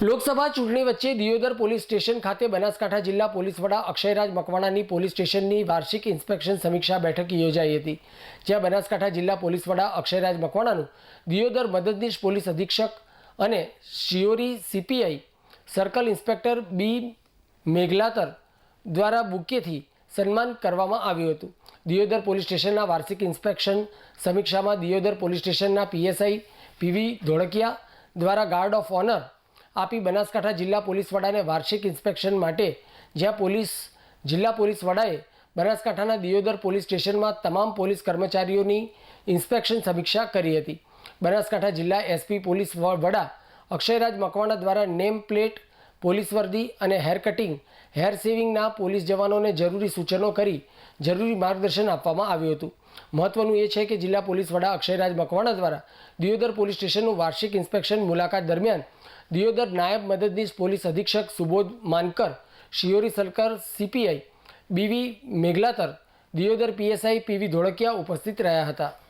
લોકસભા ચૂંટણી વચ્ચે Deodar police station ખાતે બનાસકાંઠા જિલ્લા પોલીસ વડા અક્ષયરાજ મકવાણાની પોલીસ સ્ટેશનની વાર્ષિક ઇન્સ્પેક્શન સમીક્ષા બેઠક યોજાઈ હતી, જ્યાં બનાસકાંઠા જિલ્લા પોલીસ વડા અક્ષયરાજ મકવાણાનું દિયોદર મદદનીશ પોલીસ અધિક્ષક અને Shihori C P I, circle inspector B Meghlatar દ્વારા બુકેથી સન્માન કરવામાં આવ્યું હતું. દિયોદર પોલીસ સ્ટેશનના વાર્ષિક ઇન્સ્પેક્શન સમીક્ષામાં દિયોદર પોલીસ સ્ટેશનના P S I P V Dholakiya દ્વારા ગાર્ડ ઓફ ઓનર આપી બનાસકાંઠા જિલ્લા પોલીસ વડાને વાર્ષિક ઇન્સ્પેક્શન માટે, જ્યાં પોલીસ, જિલ્લા પોલીસ વડાએ બનાસકાંઠાના દિયોદર પોલીસ સ્ટેશનમાં તમામ પોલીસ કર્મચારીઓની ઇન્સ્પેક્શન સમીક્ષા કરી હતી. બનાસકાંઠા જિલ્લા એસપી પોલીસ વડા અક્ષયરાજ મકવાણા દ્વારા નેમ પ્લેટ પોલીસ વર્દી અને હેર કટિંગ, હેર સેવિંગના પોલીસ જવાનોને જરૂરી સૂચનો કરી જરૂરી માર્ગદર્શન આપવામાં આવ્યું હતું. મહત્વનું એ છે કે જિલ્લા પોલીસ વડા અક્ષયરાજ મકવાણા દ્વારા દિયોદર પોલીસ સ્ટેશનનું વાર્ષિક ઇન્સ્પેક્શન મુલાકાત દરમિયાન દિયોદર નાયબ મદદનીશ પોલીસ અધિક્ષક Subodh Mankar, Shihori Salkar C P I, B V Meghlatar, Deodar P S I P V Dholakiya ઉપસ્થિત રહ્યા હતા.